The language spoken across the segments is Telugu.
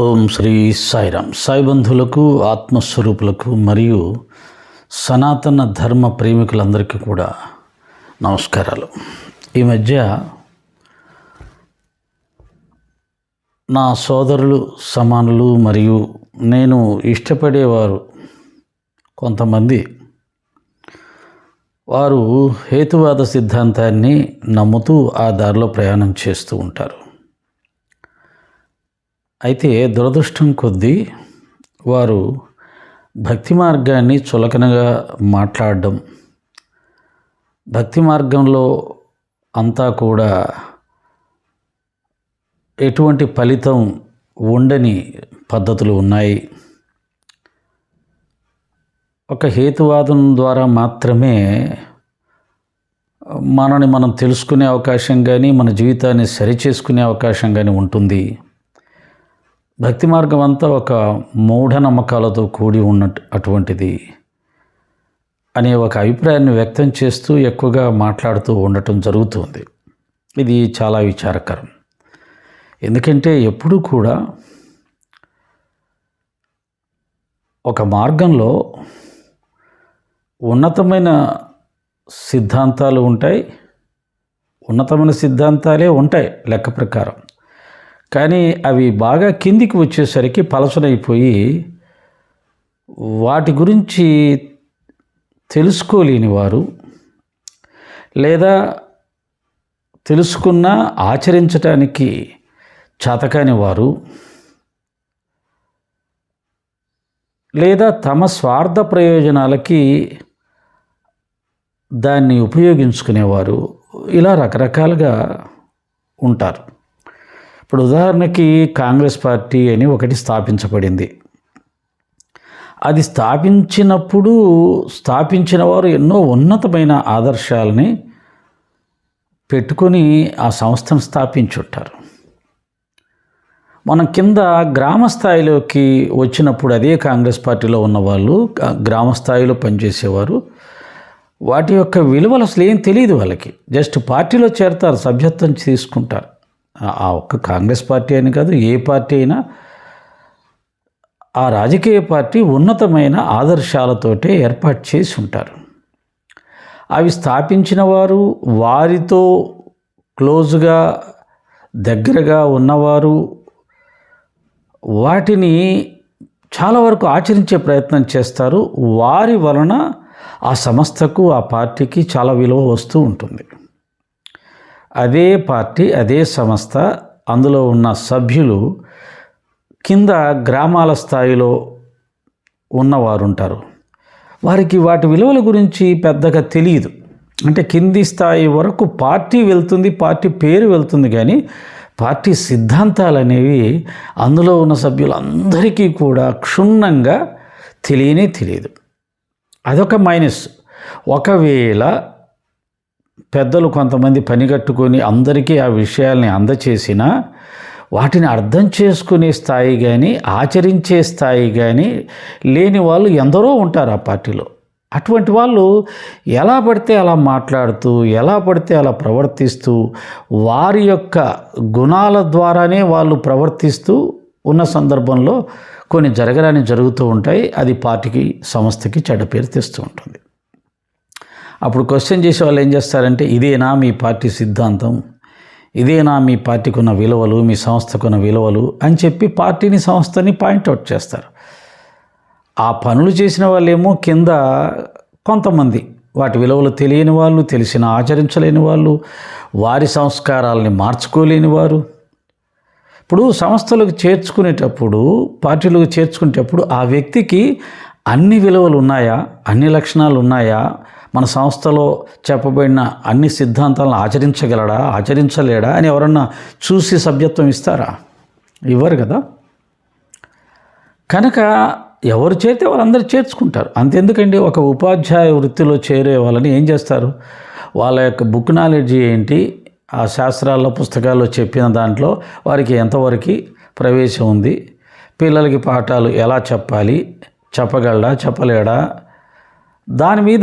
ఓం శ్రీ సాయిరామ్ సాయి బంధువులకు ఆత్మస్వరూపులకు మరియు సనాతన ధర్మ ప్రేమికులందరికీ కూడా నమస్కారాలు. ఈ మధ్య నా సోదరులు సమానులు మరియు నేను ఇష్టపడేవారు కొంతమంది వారు హేతువాద సిద్ధాంతాన్ని నమ్ముతూ ఆ దారిలో ప్రయాణం చేస్తూ ఉంటారు. అయితే దురదృష్టం కొద్దీ వారు భక్తి మార్గాన్ని చులకనగా మాట్లాడడం. భక్తి మార్గంలో అంతా కూడా ఎటువంటి ఫలితం ఉండని పద్ధతులు ఉన్నాయి. ఒక హేతువాదం ద్వారా మాత్రమే మనని మనం తెలుసుకునే అవకాశం కానీ మన జీవితాన్ని సరిచేసుకునే అవకాశం కానీ ఉంటుంది. భక్తి మార్గం అంతా ఒక మూఢనమ్మకాలతో కూడి ఉన్నట్టు అటువంటిది అనే ఒక అభిప్రాయాన్ని వ్యక్తం చేస్తూ ఎక్కువగా మాట్లాడుతూ ఉండటం జరుగుతుంది. ఇది చాలా విచారకరం. ఎందుకంటే ఎప్పుడూ కూడా ఒక మార్గంలో ఉన్నతమైన సిద్ధాంతాలు ఉంటాయి ఉన్నతమైన సిద్ధాంతాలే ఉంటాయి లెక్క ప్రకారం. కానీ అవి బాగా కిందికి వచ్చేసరికి పలసనైపోయి వాటి గురించి తెలుసుకోలేని వారు లేదా తెలుసుకున్న ఆచరించటానికి చేతకాని వారు లేదా తమ స్వార్థ ప్రయోజనాలకి దాన్ని ఉపయోగించుకునేవారు. ఇలా రకరకాలుగా ఉంటారు. ఇప్పుడు ఉదాహరణకి కాంగ్రెస్ పార్టీ అని ఒకటి స్థాపించబడింది. అది స్థాపించినప్పుడు స్థాపించిన వారు ఎన్నో ఉన్నతమైన ఆదర్శాలని పెట్టుకొని ఆ సంస్థను స్థాపించుంటారు. మనం కింద గ్రామ స్థాయిలోకి వచ్చినప్పుడు అదే కాంగ్రెస్ పార్టీలో ఉన్నవాళ్ళు గ్రామ స్థాయిలో పనిచేసేవారు వాటి యొక్క విలువలు అసలు ఏం తెలియదు వాళ్ళకి. జస్ట్ పార్టీలో చేరతారు సభ్యత్వం తీసుకుంటారు. ఆ ఒక్క కాంగ్రెస్ పార్టీ అని కాదు ఏ పార్టీ అయినా ఆ రాజకీయ పార్టీ ఉన్నతమైన ఆదర్శాలతోటే ఏర్పాటు చేసి ఉంటారు. అవి స్థాపించిన వారు వారితో క్లోజ్గా దగ్గరగా ఉన్నవారు వాటిని చాలా వరకు ఆచరించే ప్రయత్నం చేస్తారు. వారి వలన ఆ సంస్థకు ఆ పార్టీకి చాలా విలువ వస్తూ ఉంటుంది. అదే పార్టీ అదే సంస్థ అందులో ఉన్న సభ్యులు కింద గ్రామాల స్థాయిలో ఉన్నవారు ఉంటారు వారికి వాటి విలువల గురించి పెద్దగా తెలియదు. అంటే కింది స్థాయి వరకు పార్టీ వెళ్తుంది పార్టీ పేరు వెళ్తుంది కానీ పార్టీ సిద్ధాంతాలు అనేవి అందులో ఉన్న సభ్యులందరికీ కూడా క్షుణ్ణంగా తెలియనే తెలియదు. అదొక మైనస్. ఒకవేళ పెద్దలు కొంతమంది పనిగట్టుకొని అందరికీ ఆ విషయాల్ని అందచేసినా వాటిని అర్థం చేసుకునే స్థాయి కానీ ఆచరించే స్థాయి కానీ లేని వాళ్ళు ఎందరో ఉంటారు ఆ పార్టీలో. అటువంటి వాళ్ళు ఎలా పడితే అలా మాట్లాడుతూ ఎలా పడితే అలా ప్రవర్తిస్తూ వారి యొక్క గుణాల ద్వారానే వాళ్ళు ప్రవర్తిస్తూ ఉన్న సందర్భంలో కొన్ని జరగరాని జరుగుతూ ఉంటాయి. అది పార్టీకి సంస్థకి చెడ్డ పేరు తెస్తూ ఉంటుంది. అప్పుడు క్వశ్చన్ చేసే వాళ్ళు ఏం చేస్తారంటే ఇదేనా మీ పార్టీ సిద్ధాంతం? ఇదేనా మీ పార్టీకి ఉన్న విలువలు మీ సంస్థకున్న విలువలు? అని చెప్పి పార్టీని సంస్థని పాయింట్అవుట్ చేస్తారు. ఆ పనులు చేసిన వాళ్ళేమో కింద కొంతమంది వాటి విలువలు తెలియని వాళ్ళు తెలిసిన ఆచరించలేని వాళ్ళు వారి సంస్కారాలని మార్చుకోలేని వారు. ఇప్పుడు సంస్థలకు చేర్చుకునేటప్పుడు పార్టీలకు చేర్చుకునేటప్పుడు ఆ వ్యక్తికి అన్ని విలువలు ఉన్నాయా? అన్ని లక్షణాలు ఉన్నాయా? మన సంస్థలో చెప్పబడిన అన్ని సిద్ధాంతాలను ఆచరించగలడా ఆచరించలేడా అని ఎవరన్నా చూసి సభ్యత్వం ఇస్తారా? ఇవ్వరు కదా. కనుక ఎవరు చేరితే వాళ్ళందరూ చేర్చుకుంటారు. అంతెందుకండి ఒక ఉపాధ్యాయ వృత్తిలో చేరే వాళ్ళని ఏం చేస్తారు? వాళ్ళ యొక్క బుక్ నాలెడ్జ్ ఏంటి? ఆ శాస్త్రాల్లో పుస్తకాల్లో చెప్పిన దాంట్లో వారికి ఎంతవరకు ప్రవేశం ఉంది? పిల్లలకి పాఠాలు ఎలా చెప్పాలి? చెప్పగలడా? చెప్పలేడా? దాని మీద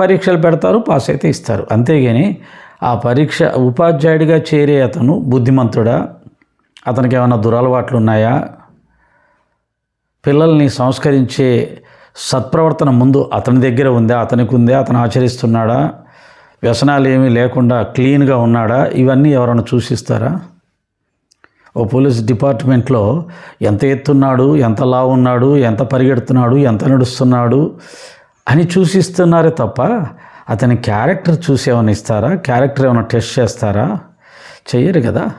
పరీక్షలు పెడతారు పాస్ అయితే ఇస్తారు. అంతేగాని ఆ పరీక్ష ఉపాధ్యాయుడిగా చేరే అతను బుద్ధిమంతుడా? అతనికి ఏమైనా దురలవాట్లు ఉన్నాయా? పిల్లల్ని సంస్కరించే సత్ప్రవర్తన ముందు అతని దగ్గర ఉందా? అతనికి ఉందా? అతను ఆచరిస్తున్నాడా? వ్యసనాలు ఏమీ లేకుండా క్లీన్గా ఉన్నాడా? ఇవన్నీ ఎవరైనా చూసిస్తారా? ఓ పోలీస్ డిపార్ట్మెంట్లో ఎంత ఎత్తున్నాడు ఎంత లా ఉన్నాడు ఎంత పరిగెడుతున్నాడు ఎంత నడుస్తున్నాడు అని చూసిస్తున్నారే తప్ప అతని క్యారెక్టర్ చూసి ఏమైనా ఇస్తారా? క్యారెక్టర్ ఏమైనా టెస్ట్ చేస్తారా? చెయ్యరు కదా.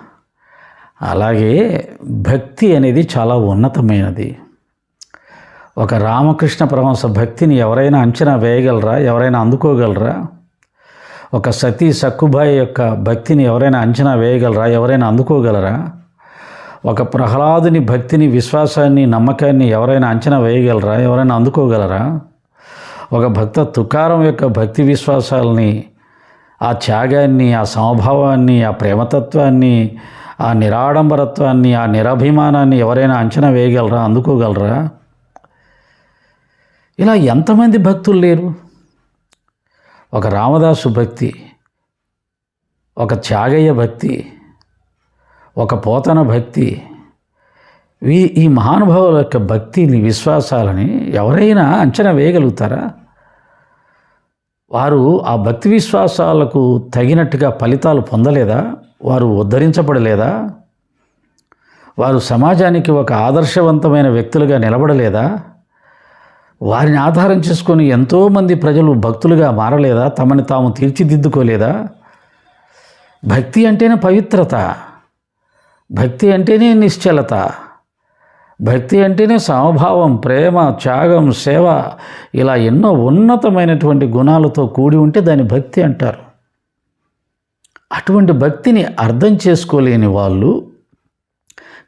అలాగే భక్తి అనేది చాలా ఉన్నతమైనది. ఒక రామకృష్ణ పరమహంస భక్తిని ఎవరైనా అంచనా వేయగలరా? ఎవరైనా అందుకోగలరా? ఒక సతీ సక్కుబాయి యొక్క భక్తిని ఎవరైనా అంచనా వేయగలరా? ఎవరైనా అందుకోగలరా? ఒక ప్రహ్లాదుని భక్తిని విశ్వాసాన్ని నమ్మకాన్ని ఎవరైనా అంచనా వేయగలరా? ఎవరైనా అందుకోగలరా? ఒక భక్త తుకారం యొక్క భక్తి విశ్వాసాలని ఆ త్యాగాన్ని ఆ సమభావాన్ని ఆ ప్రేమతత్వాన్ని ఆ నిరాడంబరత్వాన్ని ఆ నిరభిమానాన్ని ఎవరైనా అంచనా వేయగలరా అందుకోగలరా? ఇలా ఎంతమంది భక్తులు లేరు? ఒక రామదాసు భక్తి ఒక త్యాగయ్య భక్తి ఒక పోతన భక్తి ఈ ఈ మహానుభావుల యొక్క భక్తిని విశ్వాసాలని ఎవరైనా అంచనా వేయగలుగుతారా? వారు ఆ భక్తి విశ్వాసాలకు తగినట్టుగా ఫలితాలు పొందలేదా? వారు ఉద్ధరించబడలేదా? వారు సమాజానికి ఒక ఆదర్శవంతమైన వ్యక్తులుగా నిలబడలేదా? వారిని ఆధారం చేసుకొని ఎంతోమంది ప్రజలు భక్తులుగా మారలేదా? తమని తాము తీర్చిదిద్దుకోలేదా? భక్తి అంటేనే పవిత్రత. భక్తి అంటేనే నిశ్చలత. భక్తి అంటేనే సమభావం ప్రేమ త్యాగం సేవ. ఇలా ఎన్నో ఉన్నతమైనటువంటి గుణాలతో కూడి ఉంటే దాన్ని భక్తి అంటారు. అటువంటి భక్తిని అర్థం చేసుకోలేని వాళ్ళు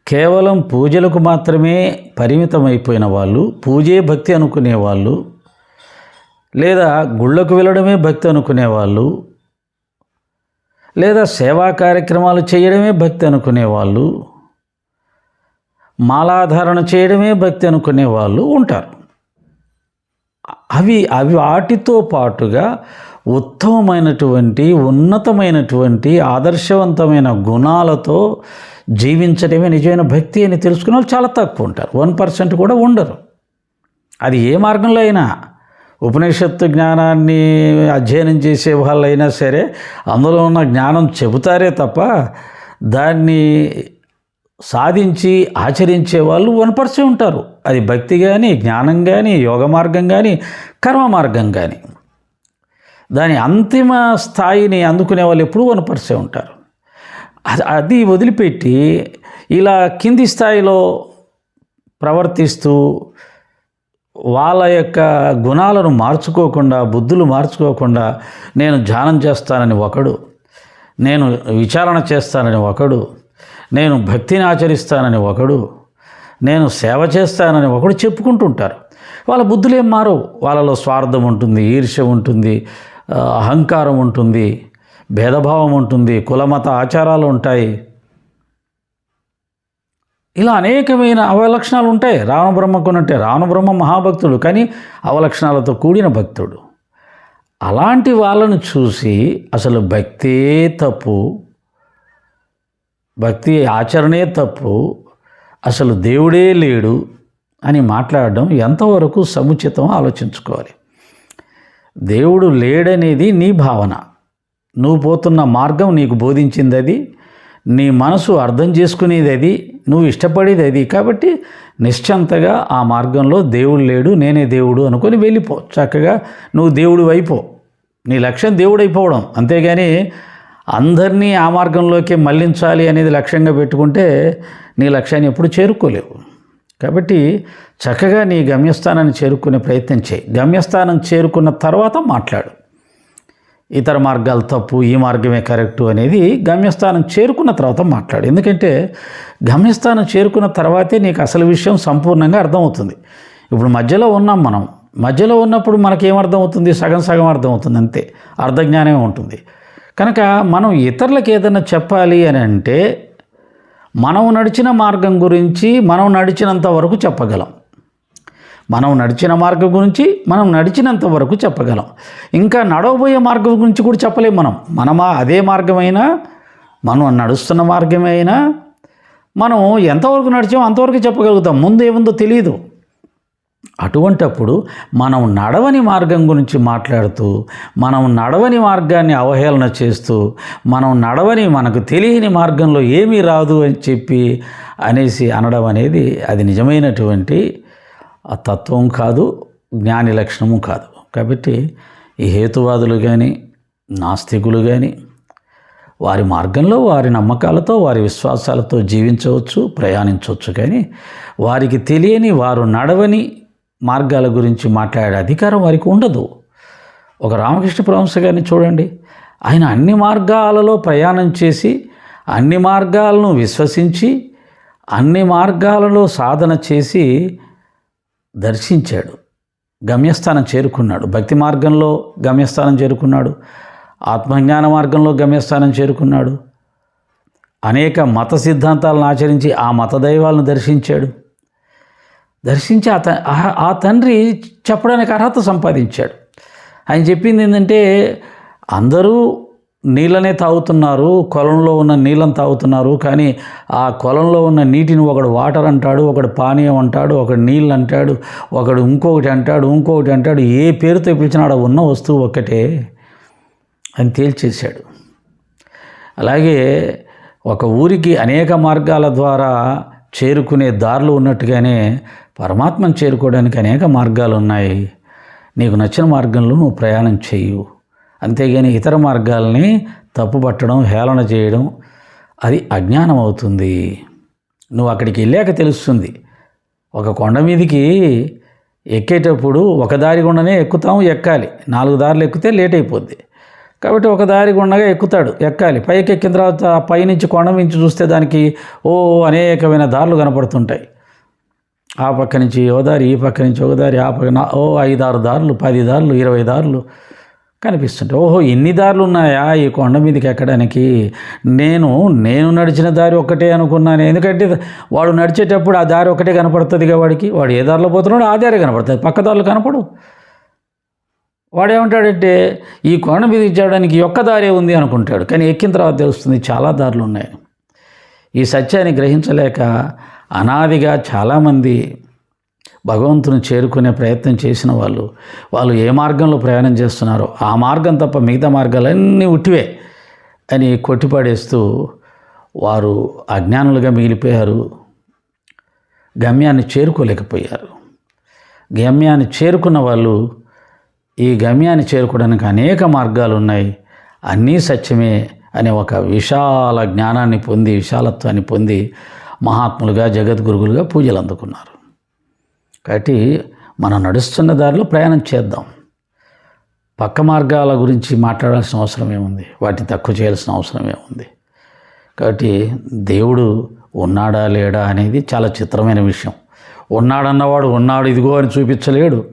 కేవలం పూజలకు మాత్రమే పరిమితమైపోయిన వాళ్ళు పూజే భక్తి అనుకునే వాళ్ళు లేదా గుళ్ళకు వెళ్ళడమే భక్తి అనుకునే వాళ్ళు లేదా సేవా కార్యక్రమాలు చేయడమే భక్తి అనుకునే వాళ్ళు మాలాధారణ చేయడమే భక్తి అనుకునే వాళ్ళు ఉంటారు. అవి అవి వాటితో పాటుగా ఉత్తమమైనటువంటి ఉన్నతమైనటువంటి ఆదర్శవంతమైన గుణాలతో జీవించడమే నిజమైన భక్తి అని తెలుసుకునే వాళ్ళు చాలా తక్కువ ఉంటారు. వన్ పర్సెంట్ కూడా ఉండరు. అది ఏ మార్గంలో అయినా ఉపనిషత్తు జ్ఞానాన్ని అధ్యయనం చేసే వాళ్ళైనా సరే అందులో ఉన్న జ్ఞానం చెబుతారే తప్ప దాన్ని సాధించి ఆచరించే వాళ్ళు వనపరిచి ఉంటారు. అది భక్తి కానీ జ్ఞానం కానీ యోగ మార్గం కానీ కర్మ మార్గం కానీ దాని అంతిమ స్థాయిని అందుకునే వాళ్ళు ఎప్పుడూ వనపరిచే ఉంటారు. అది అది వదిలిపెట్టి ఇలా కింది స్థాయిలో ప్రవర్తిస్తూ వాళ్ళ యొక్క గుణాలను మార్చుకోకుండా బుద్ధులు మార్చుకోకుండా నేను ధ్యానం చేస్తానని ఒకడు నేను విచారణ చేస్తానని ఒకడు నేను భక్తిని ఆచరిస్తానని ఒకడు నేను సేవ చేస్తానని ఒకడు చెప్పుకుంటుంటారు. వాళ్ళ బుద్ధులు ఏం మారవు. వాళ్ళలో స్వార్థం ఉంటుంది ఈర్ష్య ఉంటుంది అహంకారం ఉంటుంది భేదభావం ఉంటుంది కులమత ఆచారాలు ఉంటాయి. ఇలా అనేకమైన అవలక్షణాలు ఉంటాయి. రావణబ్రహ్మకునంటే రావణబ్రహ్మ మహాభక్తుడు కానీ అవలక్షణాలతో కూడిన భక్తుడు. అలాంటి వాళ్ళను చూసి అసలు భక్తే తప్పు. భక్తి ఆచరణే తప్పు అసలు దేవుడే లేడు అని మాట్లాడడం ఎంతవరకు సముచితం ఆలోచించుకోవాలి. దేవుడు లేడనేది నీ భావన. నువ్వు పోతున్న మార్గం నీకు బోధించింది అది నీ మనసు అర్థం చేసుకునేది అది నువ్వు ఇష్టపడేది అది కాబట్టి నిశ్చంతగా ఆ మార్గంలో దేవుడు లేడు నేనే దేవుడు అనుకొని వెళ్ళిపో. చక్కగా నువ్వు దేవుడు అయిపో నీ లక్ష్యం దేవుడు అయిపోవడం. అంతేగాని అందరినీ ఆ మార్గంలోకి మళ్ళించాలి అనేది లక్ష్యంగా పెట్టుకుంటే నీ లక్ష్యాన్ని ఎప్పుడు చేరుకోలేవు. కాబట్టి చక్కగా నీ గమ్యస్థానాన్ని చేరుకునే ప్రయత్నం చేయి. గమ్యస్థానం చేరుకున్న తర్వాత మాట్లాడు. ఇతర మార్గాలు తప్పు ఈ మార్గమే కరెక్టు అనేది గమ్యస్థానం చేరుకున్న తర్వాత మాట్లాడు. ఎందుకంటే గమ్యస్థానం చేరుకున్న తర్వాతే నీకు అసలు విషయం సంపూర్ణంగా అర్థమవుతుంది. ఇప్పుడు మధ్యలో ఉన్నాం మనం. మధ్యలో ఉన్నప్పుడు మనకేం అర్థమవుతుంది? సగం సగం అర్థమవుతుంది అంతే. అర్థజ్ఞానమే ఉంటుంది. కనుక మనం ఇతరులకు ఏదైనా చెప్పాలి అని అంటే మనం నడిచిన మార్గం గురించి మనం నడిచినంత వరకు చెప్పగలం. మనం నడిచిన మార్గం గురించి మనం నడిచినంత వరకు చెప్పగలం. ఇంకా నడవబోయే మార్గం గురించి కూడా చెప్పలేము మనం. మనమా అదే మార్గమైనా? మనం నడుస్తున్న మార్గమైనా? మనం ఎంతవరకు నడిచామో అంతవరకు చెప్పగలుగుతాం. ముందు ఏముందో తెలియదు అటువంటప్పుడు మనం నడవని మార్గం గురించి మాట్లాడుతూ మనం నడవని మార్గాన్ని అవహేళన చేస్తూ మనం నడవని మనకు తెలియని మార్గంలో ఏమీ రాదు అని చెప్పి అనేసి అనడం అనేది అది నిజమైనటువంటి తత్వం కాదు జ్ఞాని లక్షణము కాదు. కాబట్టి ఈ హేతువాదులు కానీ నాస్తికులు కానీ వారి మార్గంలో వారి నమ్మకాలతో వారి విశ్వాసాలతో జీవించవచ్చు ప్రయాణించవచ్చు కానీ వారికి తెలియని వారు నడవని మార్గాల గురించి మాట్లాడే అధికారం వారికి ఉండదు. ఒక రామకృష్ణ పరమహంస గారిని చూడండి. ఆయన అన్ని మార్గాలలో ప్రయాణం చేసి అన్ని మార్గాలను విశ్వసించి అన్ని మార్గాలలో సాధన చేసి దర్శించాడు. గమ్యస్థానం చేరుకున్నాడు. భక్తి మార్గంలో గమ్యస్థానం చేరుకున్నాడు. ఆత్మజ్ఞాన మార్గంలో గమ్యస్థానం చేరుకున్నాడు. అనేక మత సిద్ధాంతాలను ఆచరించి ఆ మత దైవాలను దర్శించాడు. దర్శించి ఆ ఆ- తండ్రి చెప్పడానికి అర్హత సంపాదించాడు. ఆయన చెప్పింది ఏంటంటే అందరూ నీళ్ళనే తాగుతున్నారు కొలంలో ఉన్న నీళ్ళని తాగుతున్నారు కానీ ఆ కొలంలో ఉన్న నీటిని ఒకడు వాటర్ అంటాడు ఒకడు పానీయం అంటాడు ఒకడు నీళ్ళు అంటాడు ఒకడు ఇంకొకటి అంటాడు ఇంకొకటి అంటాడు ఏ పేరుతో పిలిచినా ఆడ ఉన్న వస్తువు ఒక్కటే అని తేల్చేశాడు. అలాగే ఒక ఊరికి అనేక మార్గాల ద్వారా చేరుకునే దారులు ఉన్నట్టుగానే పరమాత్మను చేరుకోవడానికి అనేక మార్గాలు ఉన్నాయి. నీకు నచ్చిన మార్గంలో నువ్వు ప్రయాణం చేయు. అంతేగాని ఇతర మార్గాల్ని తప్పుపట్టడం హేళన చేయడం అది అజ్ఞానం అవుతుంది నువ్వు అక్కడికి వెళ్ళాక తెలుస్తుంది. ఒక కొండ మీదకి ఎక్కేటప్పుడు ఒక దారి గుండానే ఎక్కుతాం ఎక్కాలి. నాలుగు దారులు ఎక్కితే లేట్ అయిపోద్ది కాబట్టి ఒక దారి గుండగా ఎక్కుతాడు ఎక్కాలి. పైకి ఎక్కిన తర్వాత పైనుంచి కొండ నుంచి చూస్తే దానికి ఓ అనేకమైన దారులు కనపడుతుంటాయి. ఆ పక్క నుంచి ఓ దారి ఈ పక్క నుంచి ఒక దారి ఆ పక్క ఓ ఐదారు దారులు పది దారులు ఇరవై దారులు కనిపిస్తుంటాయి ఓహో ఎన్ని దారులు ఉన్నాయా? ఈ కొండ మీదకి ఎక్కడానికి? నేను నేను నడిచిన దారి ఒక్కటే అనుకున్నాను. ఎందుకంటే వాడు నడిచేటప్పుడు ఆ దారి ఒకటే కనపడుతుందిగా వాడికి. వాడు ఏ దారిలో పోతున్నాడో ఆ దారి కనపడుతుంది. పక్క దారులు కనపడవు వాడేమంటాడంటే ఈ కొండ మీద చేయడానికి ఒక్క దారే ఉంది అనుకుంటాడు. కానీ ఎక్కిన తర్వాత తెలుస్తుంది చాలా దారులు ఉన్నాయి. ఈ సత్యాన్ని గ్రహించలేక అనాదిగా చాలామంది భగవంతుని చేరుకునే ప్రయత్నం చేసిన వాళ్ళు వాళ్ళు ఏ మార్గంలో ప్రయాణం చేస్తున్నారో ఆ మార్గం తప్ప మిగతా మార్గాలన్నీ ఉట్టివే అని కొట్టిపడేస్తూ వారు అజ్ఞానులుగా మిగిలిపోయారు. గమ్యాన్ని చేరుకోలేకపోయారు. గమ్యాన్ని చేరుకున్న వాళ్ళు ఈ గమ్యాన్ని చేరుకోవడానికి అనేక మార్గాలు ఉన్నాయి. అన్నీ సత్యమే అనే ఒక విశాల జ్ఞానాన్ని పొంది విశాలత్వాన్ని పొంది మహాత్ములుగా జగద్గురుగులుగా పూజలు అందుకున్నారు. కాబట్టి మనం నడుస్తున్న దారిలో ప్రయాణం చేద్దాం. పక్క మార్గాల గురించి మాట్లాడాల్సిన అవసరం ఏముంది? వాటిని తక్కువ చేయాల్సిన అవసరం ఏముంది? కాబట్టి దేవుడు ఉన్నాడా లేడా అనేది చాలా చిత్రమైన విషయం. ఉన్నాడన్నవాడు ఉన్నాడు ఇదిగో అని చూపించలేడు.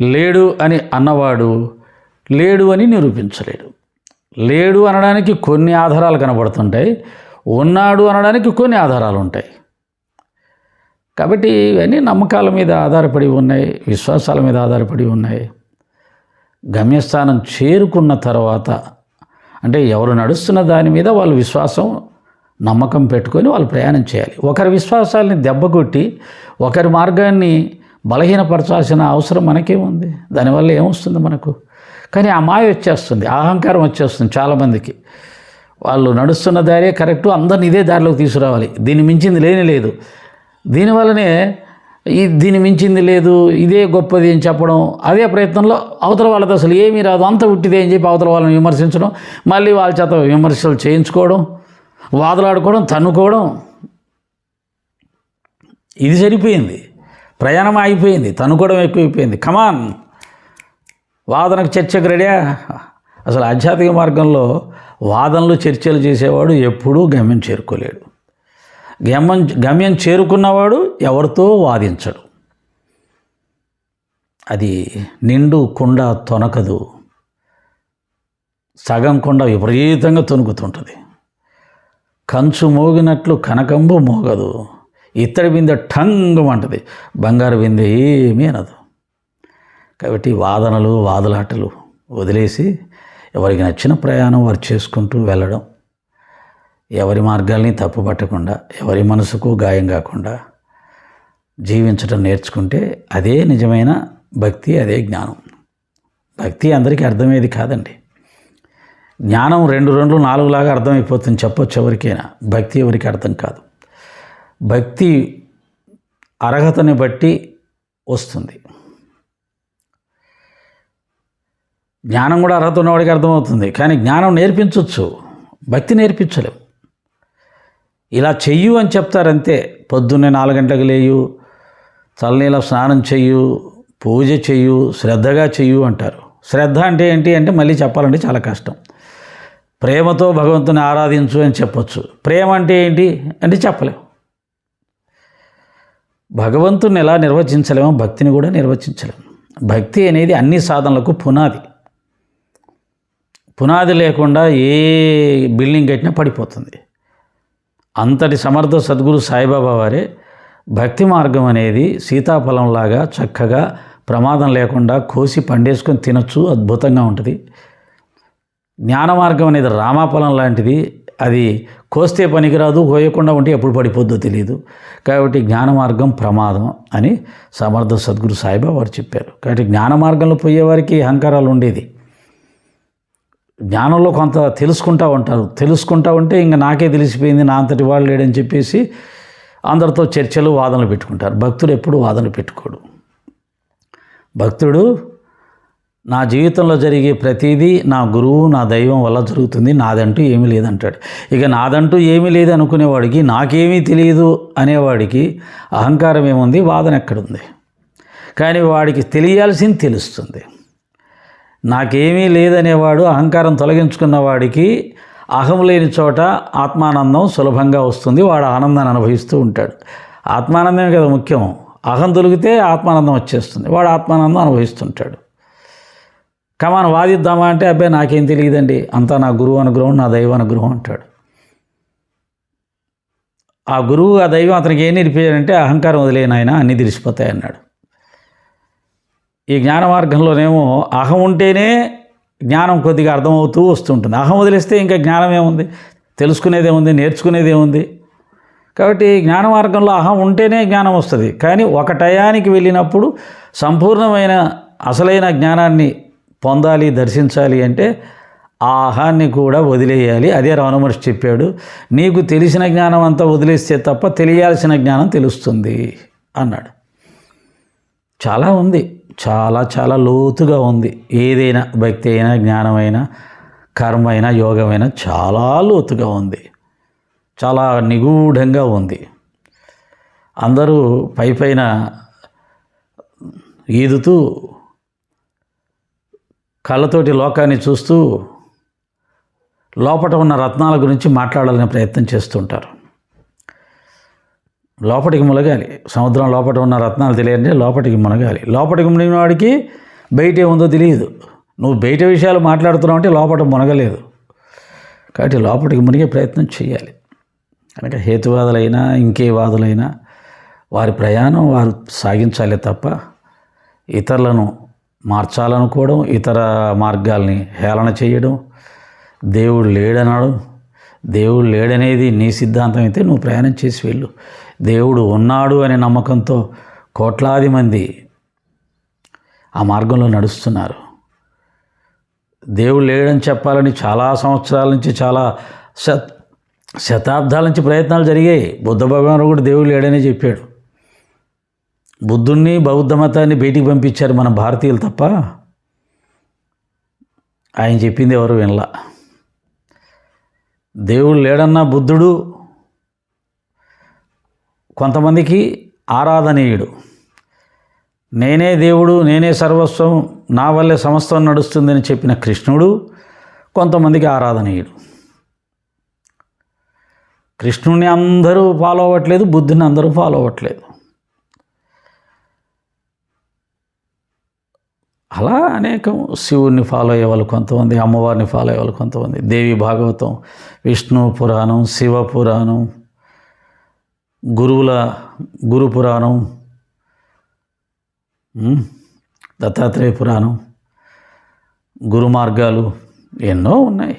లేడు అని అన్నవాడు లేడు అని నిరూపించలేడు. లేడు అనడానికి కొన్ని ఆధారాలు కనబడుతుంటాయి. ఉన్నాడు అనడానికి కొన్ని ఆధారాలు ఉంటాయి. కాబట్టి ఇవన్నీ నమ్మకాల మీద ఆధారపడి ఉన్నాయి విశ్వాసాల మీద ఆధారపడి ఉన్నాయి. గమ్యస్థానం చేరుకున్న తర్వాత అంటే ఎవరు నడుస్తున్న దాని మీద వాళ్ళు విశ్వాసం నమ్మకం పెట్టుకొని వాళ్ళు ప్రయాణం చేయాలి. ఒకరి విశ్వాసాలని దెబ్బకొట్టి ఒకరి మార్గాన్ని బలహీనపరచాల్సిన అవసరం మనకేముంది దానివల్ల ఏమొస్తుంది మనకు? కానీ ఆ మాయ వచ్చేస్తుంది అహంకారం వచ్చేస్తుంది చాలామందికి. వాళ్ళు నడుస్తున్న దారే కరెక్టు అందరిని ఇదే దారిలోకి తీసుకురావాలి. దీన్ని మించింది లేని లేదు. దీనివల్లనే ఈ దీన్ని మించింది లేదు ఇదే గొప్పది అని చెప్పడం అదే ప్రయత్నంలో అవతల వాళ్ళతో అసలు ఏమీ రాదు. అంత ఉట్టిదే అని చెప్పి అవతల వాళ్ళని విమర్శించడం మళ్ళీ వాళ్ళ చేత విమర్శలు చేయించుకోవడం వాదులాడుకోవడం తన్నుకోవడం. ఇది సరిపోయింది. ప్రయాణం అయిపోయింది తనుకోవడం ఎక్కువైపోయింది. కమాన్ వాదనకు చర్చకు రెడీ అసలు ఆధ్యాత్మిక మార్గంలో వాదనలు చర్చలు చేసేవాడు ఎప్పుడూ గమ్యం చేరుకోలేడు. గమ్యం గమ్యం చేరుకున్నవాడు ఎవరితో వాదించడు. అది నిండు కుండ తొనకదు. సగం కుండ విపరీతంగా తొనుకుతుంటుంది. కంచు మోగినట్లు కనకంబు మోగదు. ఇత్తడి బిందె టంగమంటది బంగారు బిందె ఏమీ అనదు. కాబట్టి వాదనలు వాదులాటలు వదిలేసి ఎవరికి నచ్చిన ప్రయాణం వారు చేసుకుంటూ వెళ్ళడం ఎవరి మార్గాల్ని తప్పుపట్టకుండా ఎవరి మనసుకు గాయం కాకుండా జీవించడం నేర్చుకుంటే అదే నిజమైన భక్తి అదే జ్ఞానం. భక్తి అందరికీ అర్థమయ్యేది కాదండి. జ్ఞానం రెండు రెండు నాలుగులాగా అర్థమైపోతుంది చెప్పొచ్చు ఎవరికైనా. భక్తి ఎవరికి అర్థం కాదు. భక్తి అర్హతని బట్టి వస్తుంది. జ్ఞానం కూడా అర్హత ఉన్నవాడికి అర్థమవుతుంది. కానీ జ్ఞానం నేర్పించవచ్చు భక్తి నేర్పించలేము ఇలా చెయ్యు అని చెప్తారంతే. పొద్దున్నే నాలుగు గంటలకు లేయు చల్లనీళ్ళ స్నానం చెయ్యు పూజ చెయ్యు శ్రద్ధగా చెయ్యు అంటారు. శ్రద్ధ అంటే ఏంటి అంటే మళ్ళీ చెప్పాలంటే చాలా కష్టం. ప్రేమతో భగవంతుని ఆరాధించు అని చెప్పొచ్చు. ప్రేమ అంటే ఏంటి అంటే చెప్పలేము భగవంతుని ఎలా నిర్వచించలేమో భక్తిని కూడా నిర్వచించలేము భక్తి అనేది అన్ని సాధనలకు పునాది. పునాది లేకుండా ఏ బిల్డింగ్ కట్టినా పడిపోతుంది. అంతటి సమర్థ సద్గురు సాయిబాబా వారే భక్తి మార్గం అనేది సీతాఫలంలాగా చక్కగా ప్రమాదం లేకుండా కోసి పండేసుకొని తినొచ్చు అద్భుతంగా ఉంటుంది. జ్ఞాన మార్గం అనేది రామాఫలం లాంటిది. అది కోస్తే పనికిరాదు కోయకుండా ఉంటే ఎప్పుడు పడిపోద్దో తెలియదు. కాబట్టి జ్ఞాన మార్గం ప్రమాదం అని సమర్థ సద్గురు సాయిబాబా వారు చెప్పారు. కాబట్టి జ్ఞాన మార్గంలో పోయేవారికి అహంకారాలు ఉండేది. జ్ఞానంలో కొంత తెలుసుకుంటా ఉంటారు. తెలుసుకుంటా ఉంటే ఇంకా నాకే తెలిసిపోయింది నా అంతటి వాళ్ళు లేడని చెప్పేసి అందరితో చర్చలు వాదనలు పెట్టుకుంటారు. భక్తుడు ఎప్పుడు వాదనలు పెట్టుకోడు. భక్తుడు నా జీవితంలో జరిగే ప్రతిదీ నా గురువు నా దైవం వల్ల జరుగుతుంది. నాదంటూ ఏమీ లేదంటాడు. ఇక నాదంటూ ఏమీ లేదు అనుకునేవాడికి నాకేమీ తెలియదు అనేవాడికి అహంకారం ఏముంది? వాదన ఎక్కడుంది? కానీ వాడికి తెలియాల్సింది తెలుస్తుంది. నాకేమీ లేదనేవాడు అహంకారం తొలగించుకున్న వాడికి అహం లేని చోట ఆత్మానందం సులభంగా వస్తుంది వాడు ఆనందాన్ని అనుభవిస్తూ ఉంటాడు. ఆత్మానందమే కదా ముఖ్యం. అహం తొలిగితే ఆత్మానందం వచ్చేస్తుంది వాడు ఆత్మానందం అనుభవిస్తుంటాడు. కమాన్ వాదిద్దామా? అంటే అబ్బాయి నాకేం తెలియదండి. అంతా నా గురువు అనుగ్రహం నా దైవ అనుగ్రహం అంటాడు. ఆ గురువు ఆ దైవం అతనికి ఏం నేర్పించాడంటే అహంకారం వదిలేనాయన అన్నీ తెలిసిపోతాయి అన్నాడు ఈ జ్ఞాన మార్గంలోనేమో అహం ఉంటేనే జ్ఞానం కొద్దిగా అర్థమవుతూ వస్తుంటుంది. అహం వదిలేస్తే ఇంకా జ్ఞానం ఏముంది? తెలుసుకునేదే ఉంది నేర్చుకునేదే ఉంది. కాబట్టి జ్ఞాన మార్గంలో అహం ఉంటేనే జ్ఞానం వస్తుంది. కానీ ఒక టయానికి వెళ్ళినప్పుడు సంపూర్ణమైన అసలైన జ్ఞానాన్ని పొందాలి దర్శించాలి అంటే ఆ అహాన్ని కూడా వదిలేయాలి. అదే రమణ మహర్షి చెప్పాడు నీకు తెలిసిన జ్ఞానం అంతా వదిలేస్తే తప్ప తెలియాల్సిన జ్ఞానం తెలుస్తుంది అన్నాడు. చాలా ఉంది. చాలా చాలా లోతుగా ఉంది. ఏదైనా భక్తి అయినా జ్ఞానమైనా కర్మ అయినా యోగమైనా చాలా లోతుగా ఉంది. చాలా నిగూఢంగా ఉంది. అందరూ పై పైన ఈదుతూ కళ్ళతోటి లోకాన్ని చూస్తూ లోపల ఉన్న రత్నాల గురించి మాట్లాడాలనే ప్రయత్నం చేస్తుంటారు. లోపటికి మునగాలి సముద్రం లోపల ఉన్న రత్నాలు తెలియంటే లోపటికి మునగాలి. లోపటికి మునిగిన వాడికి బయట ఏముందో తెలియదు. నువ్వు బయట విషయాలు మాట్లాడుతున్నావు అంటే లోపల మునగలేదు. కాబట్టి లోపటికి మునిగే ప్రయత్నం చేయాలి కనుక హేతువాదులైనా ఇంకే వాదులైనా వారి ప్రయాణం వారు సాగించాలి తప్ప ఇతరులను మార్చాలనుకోవడం ఇతర మార్గాల్ని హేళన చేయడం దేవుడు లేడనడం దేవుడు లేడనేది నీ సిద్ధాంతం అయితే నువ్వు ప్రయాణం చేసి వెళ్ళు. దేవుడు ఉన్నాడు అనే నమ్మకంతో కోట్లాది మంది ఆ మార్గంలో నడుస్తున్నారు. దేవుడు లేడని చెప్పాలని చాలా సంవత్సరాల నుంచి చాలా శత శతాబ్దాల నుంచి ప్రయత్నాలు జరిగాయి. బుద్ధ భగవానుడు కూడా దేవుడు లేడని చెప్పాడు. బుద్ధుణ్ణి బౌద్ధ మతాన్ని బయటికి పంపించారు మన భారతీయులు తప్ప ఆయన చెప్పింది ఎవరు వినలా. దేవుడు లేడన్నా బుద్ధుడు కొంతమందికి ఆరాధనీయుడు. నేనే దేవుడు నేనే సర్వస్వం నా వల్లే సమస్తం నడుస్తుందని చెప్పిన కృష్ణుడు కొంతమందికి ఆరాధనీయుడు. కృష్ణుని అందరూ ఫాలో అవ్వట్లేదు బుద్ధిని అందరూ ఫాలో అవ్వట్లేదు. అలా అనేకం శివుణ్ణి ఫాలో అయ్యే వాళ్ళు కొంతమంది అమ్మవారిని ఫాలో అయ్యే వాళ్ళు కొంతమంది. దేవి భాగవతం విష్ణు పురాణం శివ పురాణం గురువుల గురు పురాణం దత్తాత్రేయ పురాణం గురు మార్గాలు ఎన్నో ఉన్నాయి.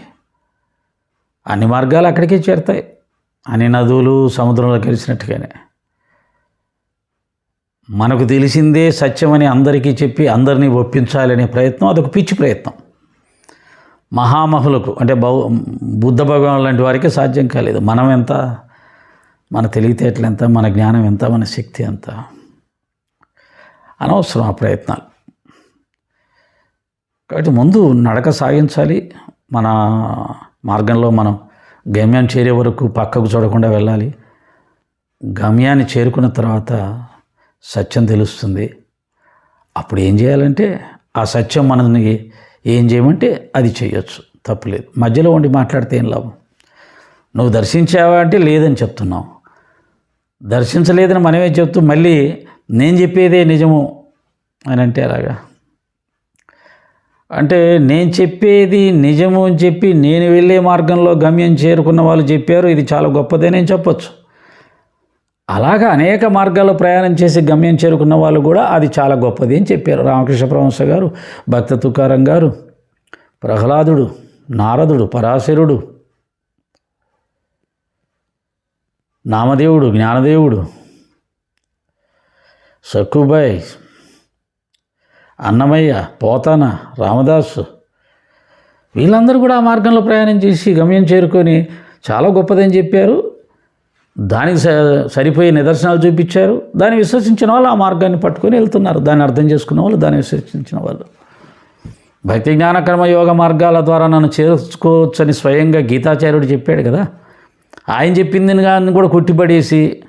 అన్ని మార్గాలు అక్కడికే చేరుతాయి. అన్ని నదులు సముద్రంలో కలిసినట్టుగానే. మనకు తెలిసిందే సత్యమని అందరికీ చెప్పి అందరినీ ఒప్పించాలనే ప్రయత్నం అదొక పిచ్చి ప్రయత్నం. మహామహులకు అంటే బౌ బుద్ధ భగవాన్ లాంటి వారికి సాధ్యం కాలేదు. మనం ఎంత మన తెలివితేటలు ఎంత మన జ్ఞానం ఎంత మన శక్తి ఎంత? అనవసరం ఆ ప్రయత్నాలు. కాబట్టి ముందు నడక సాగించాలి. మన మార్గంలో మనం గమ్యం చేరే వరకు పక్కకు చూడకుండా వెళ్ళాలి. గమ్యాన్ని చేరుకున్న తర్వాత సత్యం తెలుస్తుంది. అప్పుడు ఏం చేయాలంటే ఆ సత్యం మనని ఏం చేయమంటే అది చేయొచ్చు. తప్పులేదు మధ్యలో ఉండి మాట్లాడితే ఏం లాభం? నువ్వు దర్శించావా అంటే లేదని చెప్తున్నావు. దర్శించలేదని మనమే చెప్తూ మళ్ళీ నేను చెప్పేదే నిజము అని అంటే అలాగా అంటే నేను చెప్పేది నిజము అని చెప్పి నేను వెళ్ళే మార్గంలో గమ్యం చేరుకున్న వాళ్ళు చెప్పారు ఇది చాలా గొప్పదే నేను చెప్పొచ్చు. అలాగా అనేక మార్గాల్లో ప్రయాణం చేసి గమ్యం చేరుకున్న వాళ్ళు కూడా అది చాలా గొప్పది అని చెప్పారు రామకృష్ణ పరమహంస గారు భక్త తుకారం గారు ప్రహ్లాదుడు నారదుడు పరాశరుడు నామదేవుడు జ్ఞానదేవుడు. సక్కుబాయ్ అన్నమయ్య పోతాన రామదాసు. వీళ్ళందరూ కూడా ఆ మార్గంలో ప్రయాణం చేసి గమ్యం చేరుకొని చాలా గొప్పదని చెప్పారు. దానికి స- సరిపోయే నిదర్శనాలు చూపించారు. దాన్ని విశ్వసించిన వాళ్ళు ఆ మార్గాన్ని పట్టుకొని వెళ్తున్నారు. దాన్ని అర్థం చేసుకున్న వాళ్ళు దాన్ని విశ్వసించిన వాళ్ళు. భక్తి జ్ఞానకర్మ యోగ మార్గాల ద్వారా నన్ను చేర్చుకోవచ్చని స్వయంగా గీతాచార్యుడు చెప్పాడు కదా. ఆయన చెప్పింది కానీ కూడా కొట్టిపడేసి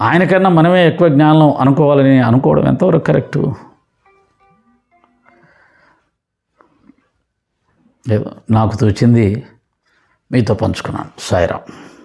ఆయనకన్నా మనమే ఎక్కువ జ్ఞానం అనుకోవాలని అనుకోవడం ఎంతవరకు కరెక్టు? ఏదో నాకు తోచింది మీతో పంచుకున్నాను. సాయిరామ్.